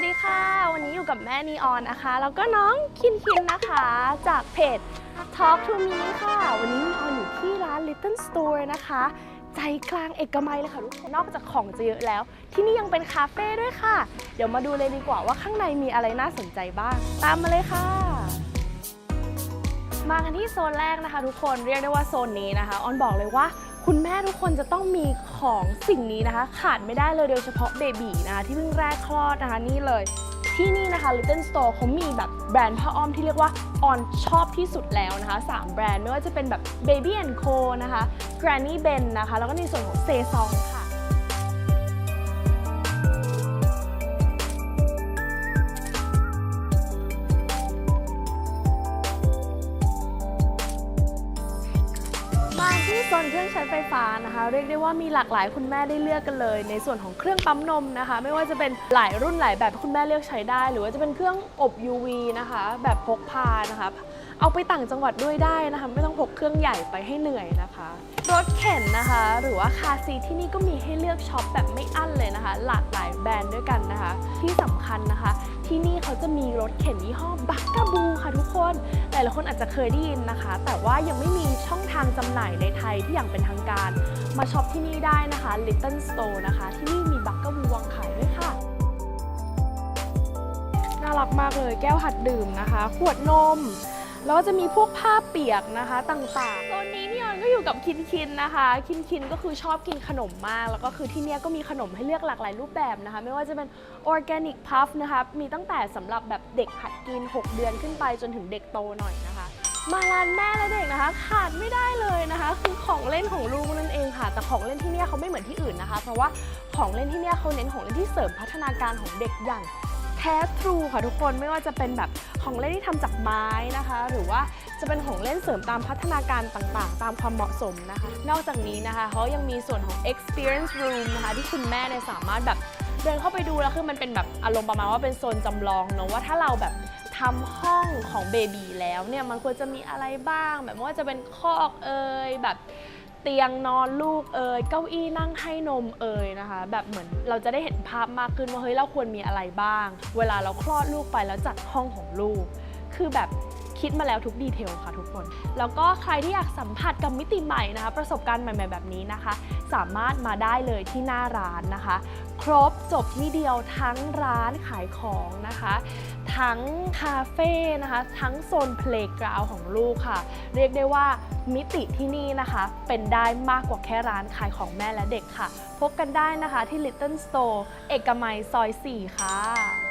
วัสดีค่ะ วันนี้อยู่กับแม่นีออนนะคะ แล้วก็น้องคินคินนะคะ จากเพจ Talk to Me ค่ะ วันนี้นีออนอยู่ที่ร้าน Little Store นะคะ ใจกลางเอกมัยเลยค่ะทุกคน นอกจากของจะเยอะแล้ว ที่นี่ยังเป็นคาเฟ่ด้วยค่ะ เดี๋ยวมาดูเลยดีกว่าว่าข้างในมีอะไรน่าสนใจบ้าง ตามมาเลยค่ะ มากันที่โซนแรกนะคะ ทุกคน เรียกได้ว่าโซนนี้นะคะ ออนบอกเลยว่า คุณแม่ทุกคนจะต้องมีของสิ่งนี้นะคะ ขาดไม่ได้เลยโดยเฉพาะเบบีนะคะที่เพิ่งแรกคลอดนะคะนี่เลย ที่นี่นะคะ Little Store เขามีแบบแบรนด์ผ้าอ้อมที่เรียกว่าออนชอบที่สุดแล้วนะคะ 3 แบรนด์ไม่ว่าจะเป็นแบบ Baby Co นะคะ Granny Ben นะคะ แล้วก็ในส่วนของเซซองค่ะ โซนเครื่องใช้ไฟฟ้านะคะ เรียกได้ว่ามีหลากหลายคุณแม่ได้เลือกกันเลย ในส่วนของเครื่องปั๊มนมนะคะ ไม่ว่าจะเป็นหลายรุ่นหลายแบบคุณแม่เลือกใช้ได้ หรือว่าจะเป็นเครื่องอบ UV นะคะ แบบพกพานะคะ เอาไปต่างจังหวัดด้วยได้นะคะ ไม่ต้องพกเครื่องใหญ่ไปให้เหนื่อยนะคะ รถเข็นนะคะ หรือว่าคาร์ซีที่นี่ก็มีให้เลือกช็อปแบบไม่อั้นเลยนะคะ หลากหลายแบรนด์ด้วยกันนะคะ ที่สำคัญนะคะ ที่นี่เขาจะมีรถเข็นยี่ห้อบักกาบูค่ะทุกคนหลายๆคนอาจจะเคยได้ยินนะคะ แต่ว่ายังไม่มีช่องทางจำหน่ายในไทยที่อย่างเป็นทางการ มาช็อปที่นี่ได้นะคะ Little Store นะคะ ที่นี่มีบักกาบูวางขายด้วยค่ะน่ารักมากเลยแก้วหัดดื่มนะคะ ขวดนม แล้วก็จะมีพวกผ้าเปียกนะคะต่างๆโซนนี้นี่ออนก็อยู่กับคินคินนะคะ คินคินก็คือชอบกินขนมมาก แล้วก็คือที่เนี่ยก็มีขนมให้เลือกหลากหลายรูปแบบนะคะ ไม่ว่าจะเป็น organic puff นะคะ มีตั้งแต่สำหรับแบบเด็กหัดกิน 6 เดือนขึ้นไปจนถึงเด็กโตหน่อยนะคะ มาร้านแม่และเด็กนะคะ ขาดไม่ได้เลยนะคะ คือของเล่นของลูกนั่นเองค่ะ แต่ของเล่นที่เนี่ยเขาไม่เหมือนที่อื่นนะคะ เพราะว่าของเล่นที่เนี่ยเขาเน้นของเล่นที่เสริมพัฒนาการของเด็กอย่าง แท้ทรูค่ะทุกคนไม่ว่าจะเป็นแบบของเล่นที่ทำจากไม้นะคะ หรือว่าจะเป็นของเล่นเสริมตามพัฒนาการต่างๆ ตามความเหมาะสมนะคะ นอกจากนี้นะคะเขายังมีส่วนของ experience room นะคะที่คุณแม่เนี่ยสามารถแบบเดินเข้าไปดูแล้วคือมันเป็นแบบอารมณ์ประมาณว่าเป็นโซนจำลองเนอะว่าถ้าเราแบบทำห้องของเบบีแล้วเนี่ยมันควรจะมีอะไรบ้าง แบบว่าจะเป็นคอกเอ่ยแบบ เตียงนอนลูกเอ่ยเก้าอี้นั่งให้นมเอ่ยนะคะ แบบเหมือนเราจะได้เห็นภาพมากขึ้นว่าเฮ้ยเราควรมีอะไรบ้าง เวลาเราคลอดลูกไปแล้วจัดห้องของลูก คือแบบคิดมาแล้วทุกดีเทลค่ะทุกคน แล้วก็ใครที่อยากสัมผัสกับมิติใหม่นะคะ ประสบการณ์ใหม่ๆแบบนี้นะคะ สามารถมาได้เลยที่หน้าร้านนะคะ ครบจบที่เดียวทั้งร้านขายของนะคะ ทั้งคาเฟ่นะคะ ทั้งโซนเพลย์กราวของลูกค่ะ เรียกได้ว่ามิติที่นี่นะคะ เป็นได้มากกว่าแค่ร้านขายของแม่และเด็กค่ะ พบกันได้นะคะที่ Little Store เอกมัยซอย 4 ค่ะ